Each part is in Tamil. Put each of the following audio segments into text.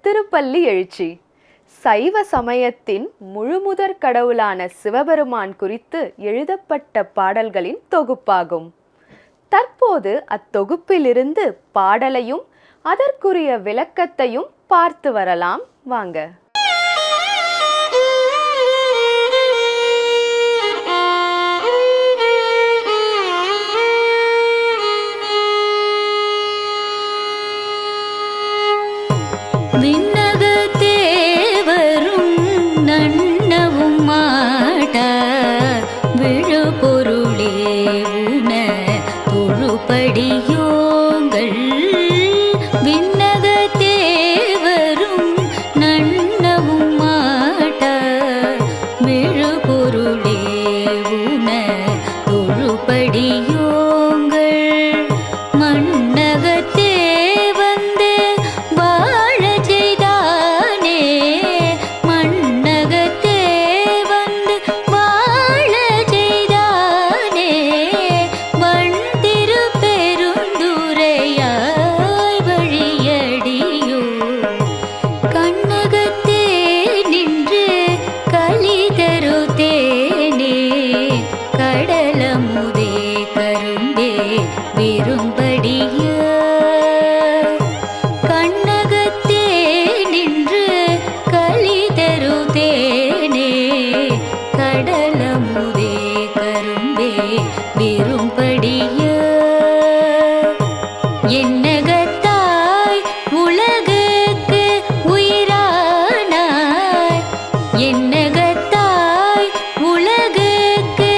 திருப்பள்ளி எழுச்சி. சைவ சமயத்தின் முழுமுதற் கடவுளான சிவபெருமான் குறித்து எழுதப்பட்ட பாடல்களின் தொகுப்பாகும். தற்போது அத்தொகுப்பிலிருந்து பாடலையும் அதற்குரிய விளக்கத்தையும் பார்த்து வரலாம். வாங்க. আমার என்னகத்தாய் உலகுக்கு உயிரானாய். என்னகத்தாய் உலகுக்கு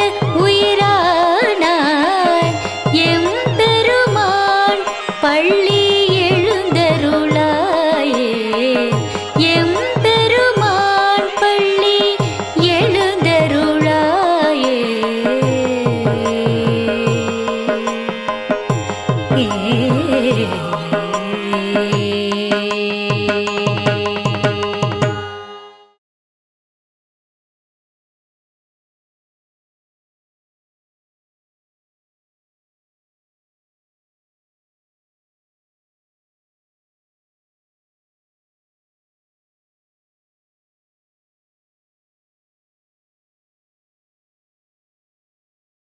உயிரானாய். எம்பெருமான் பள்ளி